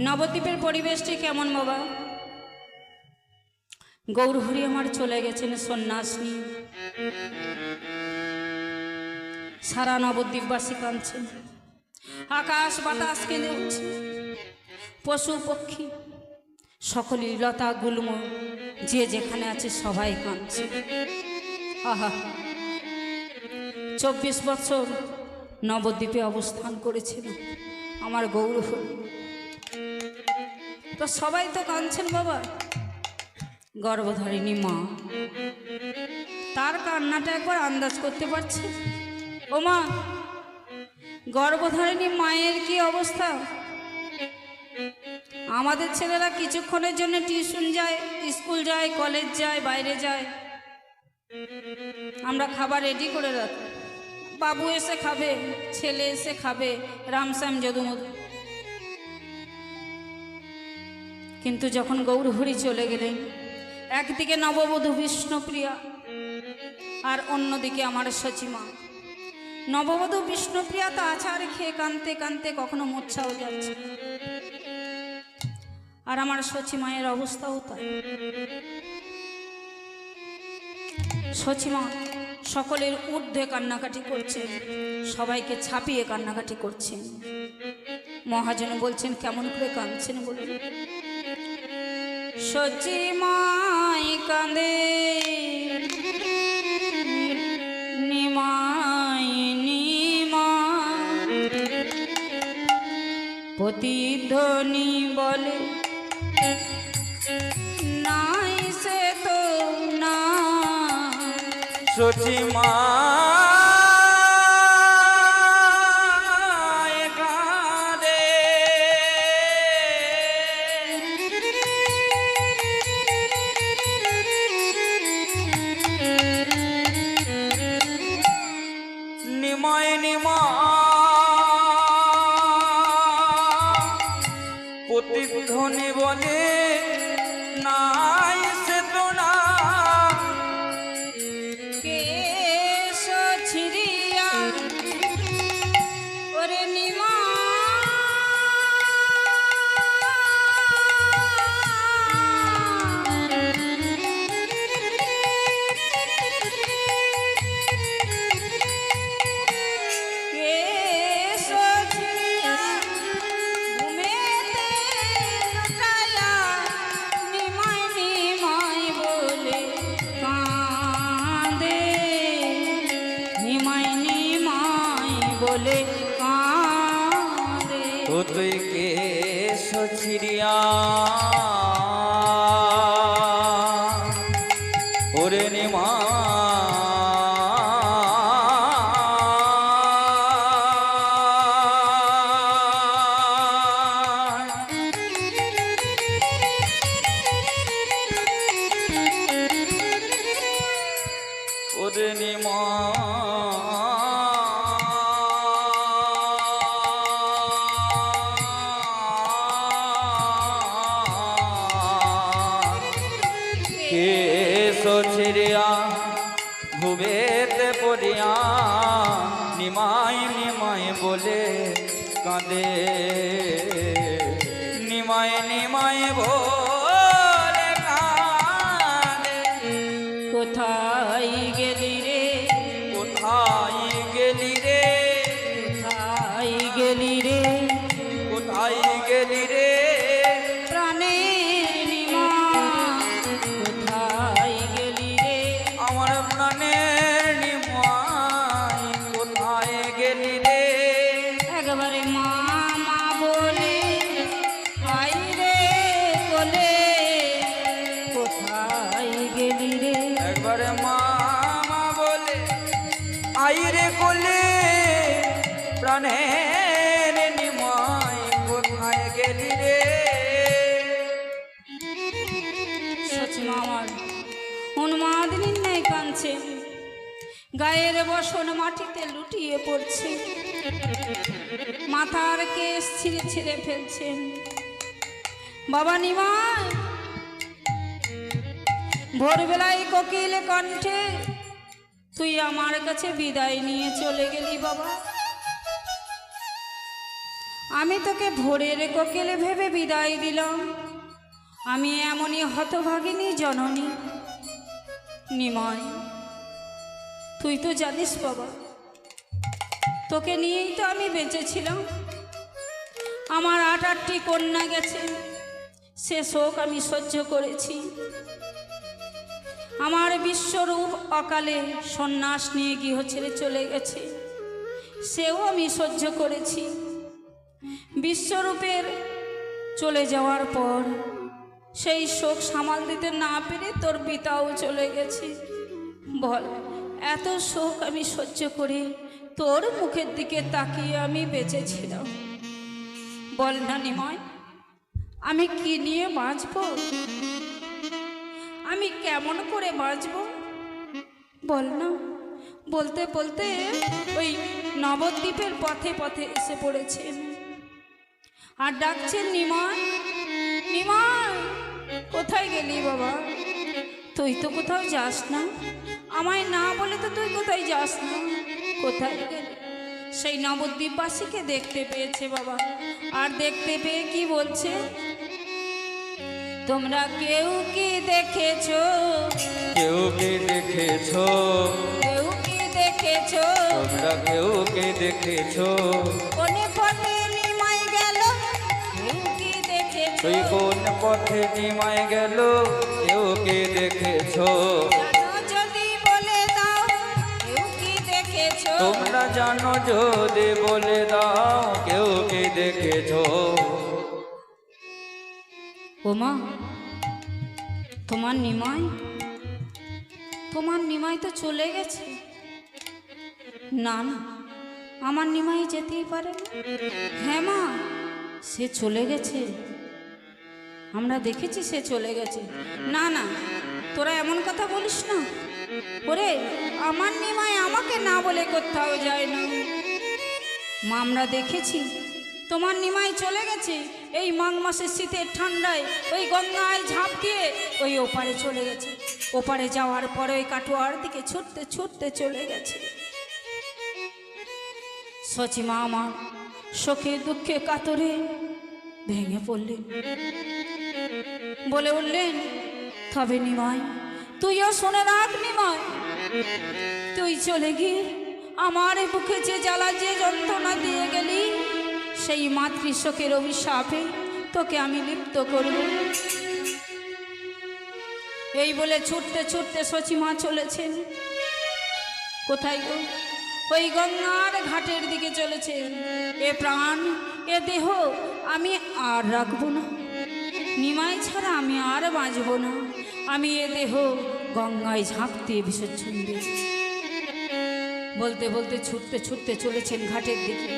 নবদ্বীপের পরিবেশটি কেমন বাবা? গৌরহরি আমার চলে গেছেন সন্ন্যাস। নিয়ে সারা নবদ্বীপবাসী কাঁদছেন। আকাশ বাতাস কেঁদে উঠছে। পশু পক্ষী, সকলেই লতা গুল্ম, যে যেখানে আছে সবাই কাঁদছে। আহা! চব্বিশ বছর নবদ্বীপে অবস্থান করেছিল আমার গৌরহরি তো সবাই তো কাঁদছেন বাবা। গর্ভধারিণী মা, তার কান্নাটা একবার আন্দাজ করতে পারছি? ও মা, গর্ভধারিণী মায়ের কি অবস্থা? আমাদের ছেলেরা কিছুক্ষণের জন্য টিউশন যায়, স্কুল যায়, কলেজ যায়, বাইরে যায়। আমরা খাবার রেডি করে রাখি। বাবু এসে খাবে, ছেলে এসে খাবে, রামশ্যাম, যদুমধু। কিন্তু যখন গৌরহরি চলে গেলেন, একদিকে নববধূ বিষ্ণুপ্রিয়া আর অন্যদিকে আমার সচিমা। নববধূ বিষ্ণুপ্রিয়া তো আছাড় খেয়ে কানতে কানতে কখনো মূর্ছাও যাচ্ছে। আর আমার সচিমায়ের অবস্থাও তাই। সচিমা, সকলের ঊর্ধ্বে কান্নাকাটি করছেন, সবাইকে ছাপিয়ে কান্নাকাটি করছেন। মহাজন বলছেন, কেমন করে কাঁদছেন বলুন? সচিমাই কাঁদে। নিমাই নিমা। প্রতিধ্বনি বলে নাই সে তো না। সচিমা কাঁদে উন্মাদিনীর ন্যায় কাঁদছে। গায়ের বসন মাটিতে লুটিয়ে পড়ছে। মাথার কেশ ছিঁড়ে ছিঁড়ে ফেলছেন বাবা নিমাই ভোরবেলায় কোকিল কণ্ঠে, তুই আমার কাছে বিদায় নিয়ে চলে গেলি বাবা। আমি তোকে ভোরের কোকেলে ভেবে বিদায় দিলাম। আমি এমনই হতভাগিনী জননী। নিময় তুই তো জানিস বাবা, তোকে নিয়েই তো আমি বেঁচেছিলাম। আমার আট আটটি কন্যা গেছে, সে শোক আমি সহ্য করেছি। আমার বিশ্বরূপ অকালে সন্ন্যাস নিয়ে গৃহ ছেড়ে চলে গেছে, সেও আমি সহ্য করেছি। বিশ্বরূপের চলে যাওয়ার পর সেই শোক সামাল দিতে না পেরে তোর পিতাও চলে গেছে। বল, এত শোক আমি সহ্য করে তোর মুখের দিকে তাকিয়ে আমি বেঁচেছিলাম। বল না নিময়, আমি কি নিয়ে বাঁচব? আমি কেমন করে বাঁচব? বল না, বলতে বলতে ওই নবদ্বীপের পথে পথে এসে পড়েছেন। আর ডাকছেন নিময় নিময় কোথায় গেলি বাবা? তুই তো কোথাও যাস না। আমায় না বলে তো তুই কোথায় যাস না। কোথায় গেলি? সেই নবদ্বীপবাসীকে দেখতে পেয়েছে বাবা। আর দেখতে পেয়ে কি বলছে? তোমরা কেউ কি দেখেছ? কেউ কে দেখেছ? কেউ কি দেখেছ? তোমরা কেউ কে দেখেছ? কোনে তুই কোন পথে নিমায় গেল? কেউ কে দেখেছ? যদি বলে দাও কেউ কি দেখেছ? তোমরা জানো যদি বলে দাও কেউ কে দেখেছ? ওমা তোমার নিমাই? তোমার নিমাই তো চলে গেছে। না না আমার নিমাই যেতেই পারে হ্যাঁ মা সে চলে গেছে। আমরা দেখেছি সে চলে গেছে। না না, তোরা এমন কথা বলিস না। ওরে, আমার নিমায় আমাকে না বলে কোথাও যায় না। মা, আমরা দেখেছি, তোমার নিমাই চলে গেছে। এই মাঘ মাসের শীতের ঠান্ডায় ওই গঙ্গায় ঝাঁপ দিয়ে ওই ওপারে চলে গেছে। ওপারে যাওয়ার পরে ওই কাটোয়ার দিকে ছুটতে ছুটতে চলে গেছে। সচিমা আমার শোকে দুঃখে কাতরে ভেঙে পড়লেন বলে উঠলেন, তবে নিমাই, তুইও শুনে রাখ নিমাই। তুই চলে গিয়ে আমার বুকে যে জ্বালা, যে যন্ত্রণা দিয়ে গেলি, সেই মাতৃশোকের অভিশাপে তোকে আমি লিপ্ত করব। এই বলে ছুটতে ছুটতে সচিমা চলেছেন। কোথায় গো? ওই গঙ্গার ঘাটের দিকে চলেছে এ প্রাণ, এ দেহ আমি আর রাখব না। নিমাই ছাড়া আমি আর বাঁচব না। আমি এ দেহ গঙ্গায় ঝাঁপ দিয়ে বিসর্জন দিই বলতে বলতে ছুটতে ছুটতে চলেছেন ঘাটের দিকে।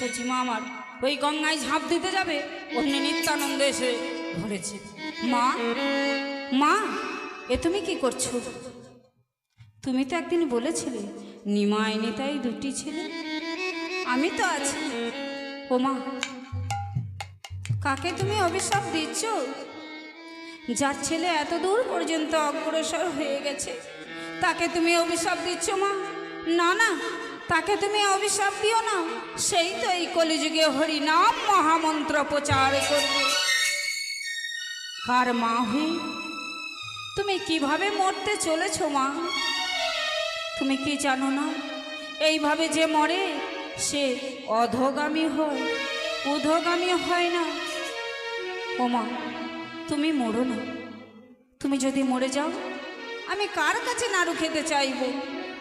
না সচিমা আমার। ওই গঙ্গায় ঝাঁপ দিতে যাবে অমনি নিত্যানন্দ এসে ধরেছে। মা মা, এ তুমি কি করছ? তুমি তো একদিন বলেছিলে নিমাই নিতাই দুটি ছেলে। আমি তো আছি। ও মা, কাকে তুমি অভিশাপ দিচ্ছ? যার ছেলে এত দূর পর্যন্ত অগ্রসর হয়ে গেছে, তাকে তুমি অভিশাপ দিচ্ছ মা? না না তাকে তুমি অভিশাপ দিও না। সেই তো এই কলিযুগে হরিনাম মহামন্ত্র প্রচার করবে। কার মা হয়ে তুমি কীভাবে মরতে চলেছ মা? তুমি কি জানো না? এইভাবে যে মরে, সে অধগামী হয়, উধগামী হয় না। ওমা তুমি মরো না। তুমি যদি মরে যাও, আমি কার কাছে নাড়ু খেতে চাইব?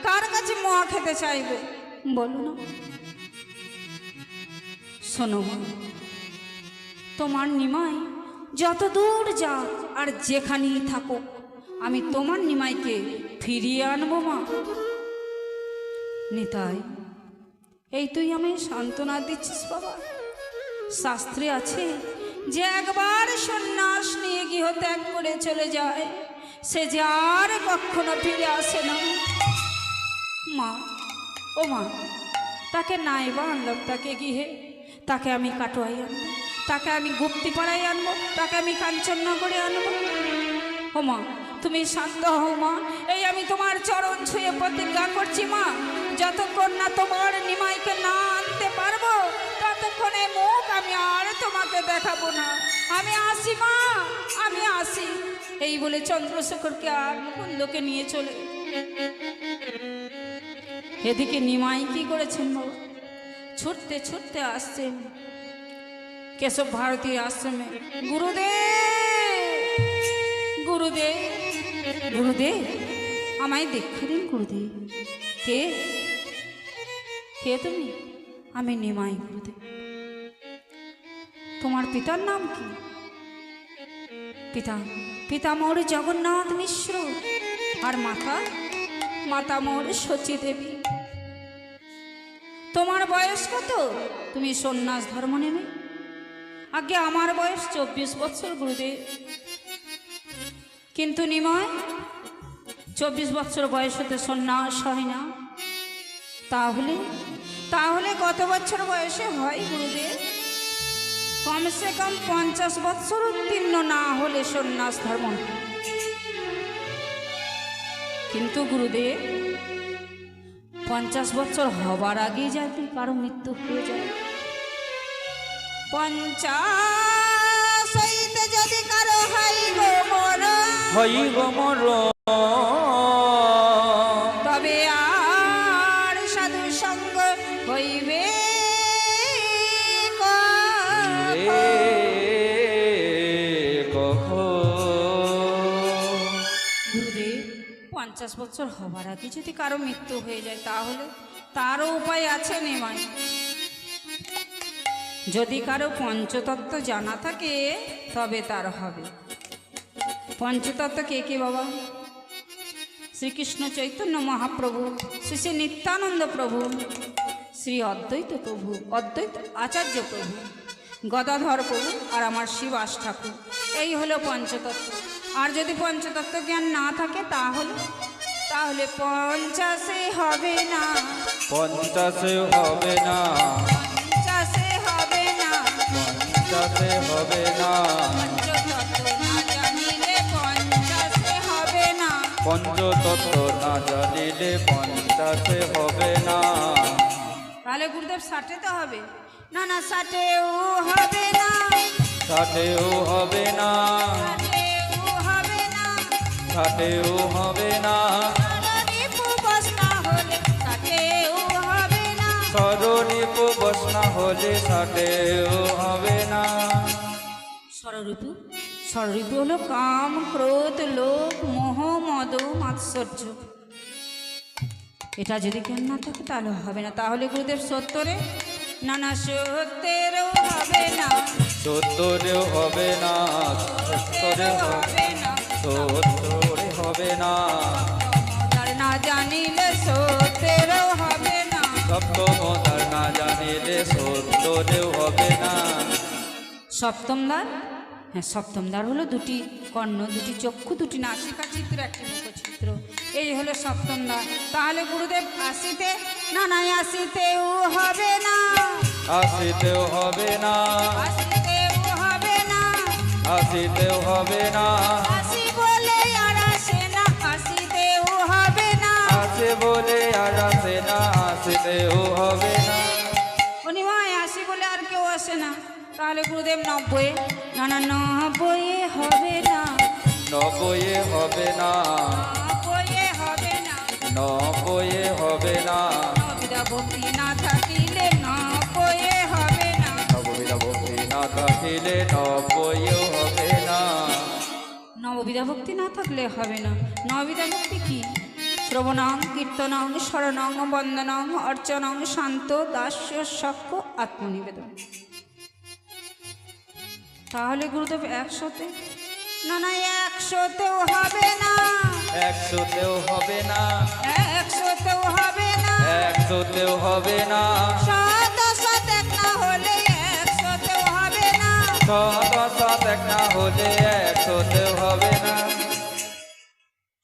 কার কাছে মোয়া খেতে চাইব? বলো না। শোনো তোমার নিমাই যত দূর যাক আর যেখানেই থাকো আমি তোমার নিমাইকে ফিরিয়ে আনব মা। নিতাই, এই তুই আমি সান্ত্বনা দিচ্ছিস বাবা। শাস্ত্রে আছে, যে একবার সন্ন্যাস নিয়ে গৃহ ত্যাগ করে চলে যায়, সে যে আর কখনো ফিরে আসে না। মা ও মা তাকে নাই বা আনলাম, তাকে গৃহে, তাকে আমি কাটোয়াই আনব, তাকে আমি গুপ্তি পাড়াই আনব, তাকে আমি কাঞ্চননগরে আনব। ও মা তুমি শান্ত হও মা, এই আমি তোমার চরণ ছুঁয়ে প্রতিজ্ঞা করছি মা, যতক্ষণ না তোমার নিমাইকে না আনতে পারব, ততক্ষণে মুখ আমি আর তোমাকে দেখাবো না। আমি আসি মা, আমি আসি। এই বলে চন্দ্রশেখরকে আর মুকুন্দকে নিয়ে চলে এদিকে নিমাই কি করেছেন বাবা? ছুটতে ছুটতে আসছেন। কেশব ভারতী আশ্রমে। গুরুদেব! গুরুদেব! গুরুদেব! আমায় দেখে দিন গুরুদেব। কে? কে তুমি? আমি নিমাই গুরুদেব। তোমার পিতার নাম কি? পিতা পিতা মোর জগন্নাথ মিশ্র। আর মাতা? মাতা মোর সচী দেবী তোমার বয়স কত? তুমি সন্ন্যাস ধর্ম নেবে। আগে আমার বয়স চব্বিশ বছর, গুরুদেব। কিন্তু নিময়, চব্বিশ বছর বয়স হতে সন্ন্যাস হয় না। তাহলে তাহলে কত বছর বয়সে হয়, গুরুদেব? কমসে কম পঞ্চাশ বছর উত্তীর্ণ না হলে সন্ন্যাস ধর্ম কিন্তু গুরুদেব পঞ্চাশ বছর হবার আগেই যাতে কারও মৃত্যু হয়ে যায়। পঞ্চাশ যদি কারও হয় গো মর হই গো তবে পঞ্চাশ বছর হবার আগে যদি কারও মৃত্যু হয়ে যায়, তাহলে তারও উপায় আছে নেমাই যদি কারও পঞ্চতত্ত্ব জানা থাকে, তবে তার হবে। পঞ্চতত্ত্ব কে কে বাবা? শ্রীকৃষ্ণ চৈতন্য মহাপ্রভু, শ্রী শ্রী নিত্যানন্দ প্রভু, শ্রী অদ্বৈত প্রভু, অদ্বৈত আচার্য প্রভু, গদাধর প্রভু আর আমার শিবাস ঠাকুর। এই হলো পঞ্চতত্ত্ব। আর যদি পঞ্চতত্ত্ব জ্ঞান না থাকে, তাহলে তাহলে পঞ্চাশে হবে না পঞ্চাশে হবে না পঞ্চাশে হবে না পঞ্চাশে হবে না পঞ্চতত্ত্ব না জানিলে পঞ্চাশে হবে না পঞ্চতত্ত্ব না জানিলে পঞ্চাশে হবে না তাহলে গুরুদেব ষাটেতে হবে না না ষাটেও হবে না ষাটেও হবে না ষাটেও হবে না ষাটেও হবে না হবে না। ষড়ঋতু ষড়ঋতু হলো কাম ক্রোধ মোহ মদ মাৎসর্য। এটা যদি কেন না থাকে তাহলে হবে না। তাহলে গুরুদেব সত্তরে নানা সত্যেরও হবে না। সত্তরেও হবে না সত্তরে হবে না সত্তরে হবে না। না জানিলে সত্যেরও হবে না। সপ্তম জানিলে সত্তরেও হবে না। সপ্তম দ্বার? হ্যাঁ সপ্তম দ্বার হলো দুটি কর্ণ দুটি চক্ষু দুটি নাসিকা চিত্র একটি মুখচিত্র। এই হলো সপ্তম দ্বার। তাহলে গুরুদেব আসিতে? না না আসিতেও হবে না। আসিতেও হবে না। আসিতেও হবে না। আসিতেও হবে না। আসি বলে আর আসে না আসিতেও হবে না। আছে বলে আর আসে না আসিতেও হবে আসে না তাহলে গুরুদেব নব্বই। না না নব্বই হবে না। নবয়ে হবে না। নব্বই হবে না। নবয়ে হবে না। ভক্তি না থাকিলে নব্বই হবে না। নববিধা ভক্তি না থাকিলে হবে না। নববিধা ভক্তি না থাকলে হবে না। নবিধা ভক্তি কি? শ্রবণং কীর্তনং স্মরণং বন্দনং অর্চনং শান্ত দাস্য সক্ষ আত্মনিবেদন। তাহলে গুরুদেব একশোতে? না না একশোতেও হবে না। একশোতেও হবে না। একশোতেও হবে না। একশোতেও হবে না। শত শতক না হলে একশোতেও হবে না। শত শত এক না হলে একশোতেও হবে না।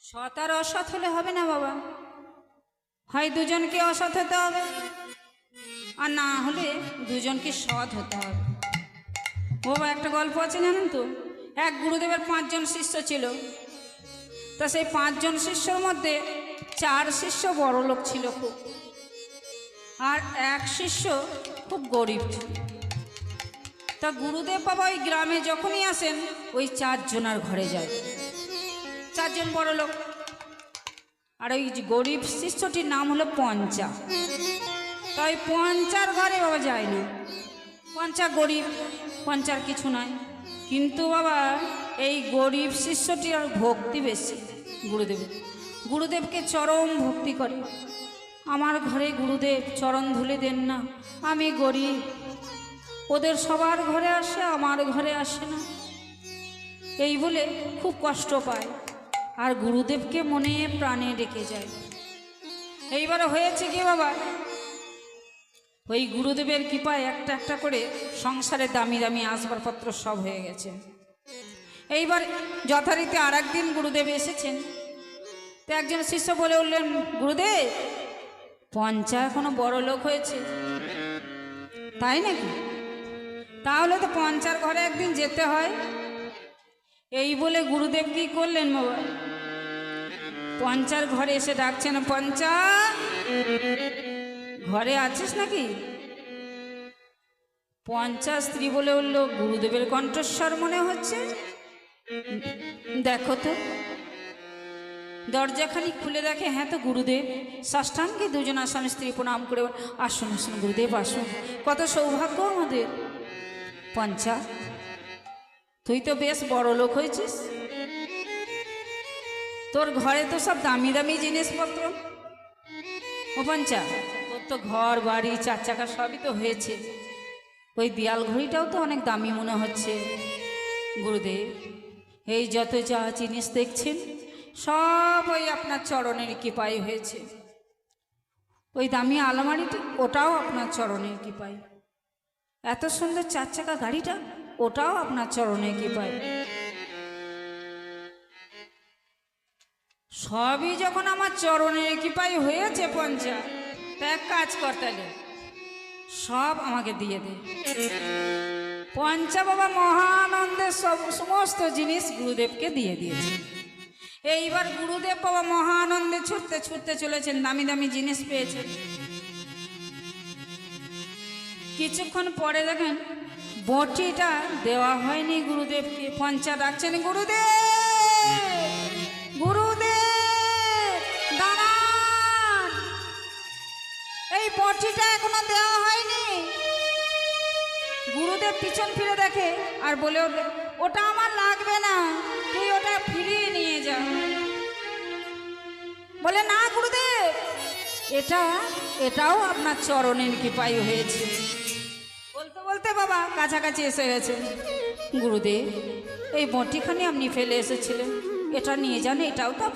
সৎ আর অসৎ হলে হবে না বাবা। হয় দুজনকে অসৎ হতে হবে আর না হলে দুজনকে সৎ হতে হবে। বাবা একটা গল্প আছে জানেন তো? এক গুরুদেবের পাঁচজন শিষ্য ছিল। তা সেই পাঁচজন শিষ্যর মধ্যে চার শিষ্য বড় লোক ছিল খুব। আর এক শিষ্য খুব গরিব তা গুরুদেব বাবা ওই গ্রামে যখনই আসেন, ওই চারজনার ঘরে যায়। চারজন বড় লোক। আর ওই গরিব শিষ্যটির নাম হলো পঞ্চা। তাই পঞ্চার ঘরে বাবা যায় না। পঞ্চা গরিব। পঞ্চার কিছু নাই। কিন্তু বাবা, এই গরিব শিষ্যটির আর ভক্তি বেশি। গুরুদেবের গুরুদেবকে চরম ভক্তি করে। আমার ঘরে গুরুদেব চরণ ধুলে দেন না। আমি গরিব। ওদের সবার ঘরে আসে, আমার ঘরে আসে না। এই বলে খুব কষ্ট পায় আর গুরুদেবকে মনে প্রাণে ডেকে যায়। এইবার হয়েছে কি বাবা? ওই গুরুদেবের কৃপায় একটা একটা করে সংসারে দামি দামি আসবাবপত্র সব হয়ে গেছে। এইবার যথারীতি আর একদিন গুরুদেব এসেছেন। তো একজন শিষ্য বলে উঠলেন, গুরুদেব, পঞ্চা এখনও বড় লোক হয়েছে। তাই নাকি? তাহলে তো পঞ্চার ঘরে একদিন যেতে হয়। এই বলে গুরুদেব কি করলেন পঞ্চার ঘরে এসে ডাকছেন, পঞ্চা ঘরে আছিস নাকি? পঞ্চাশ স্ত্রী বলে উঠল, গুরুদেবের কণ্ঠস্বর মনে হচ্ছে। দেখো তো। দরজাখানি খুলে দেখে হ্যাঁ তো গুরুদেব ষষ্ঠাঙ্গে দুজন আসামি স্ত্রী প্রণাম করে আসুন আসুন গুরুদেব, আসুন। কত সৌভাগ্য আমাদের। পঞ্চা, তুই তো বেশ বড় লোক হয়েছিস। তোর ঘরে তো সব দামি দামি জিনিসপত্র। ও পঞ্চা তো ঘর, বাড়ি চার চাকা সবই তো হয়েছে। ওই দেয়াল ঘড়িটাও তো অনেক দামি মনে হচ্ছে। গুরুদেব, এই যত যা জিনিস দেখছেন, সব ওই আপনার চরণের কৃপায় হয়েছে। ওই দামি আলমারিটি, ওটাও আপনার চরণের কৃপায়। এত সুন্দর চার চাকা গাড়িটা, ওটাও আপনার চরণে কৃপায়। সবই যখন আমার চরণের কৃপায় হয়েছে পঞ্চা তা এক কাজ করতালে সব আমাকে দিয়ে দে। পঞ্চা বাবা মহানন্দের সব সমস্ত জিনিস গুরুদেবকে দিয়ে দিয়েছে। এইবার গুরুদেব বাবা মহানন্দে ছুটতে ছুটতে চলেছেন, দামি দামি জিনিস পেয়েছেন। কিছুক্ষণ পরে দেখেন বটিটা দেওয়া হয়নি গুরুদেবকে, পঞ্চা ডাকছেন গুরুদেব গুরুদেব! বটিটা এখনও দেওয়া হয়নি। গুরুদেব পিছন ফিরে দেখে আর বলে ওটা আমার লাগবে না, তুই ওটা ফিরিয়ে নিয়ে যা। বলে, না গুরুদেব, এটা, এটাও আপনার চরণের কৃপায় হয়েছে। বলতে বলতে বাবা কাছাকাছি এসে গেছে। গুরুদেব, এই বটিখানি আপনি ফেলে এসেছিলেন। এটা নিয়ে যান, এটাও তো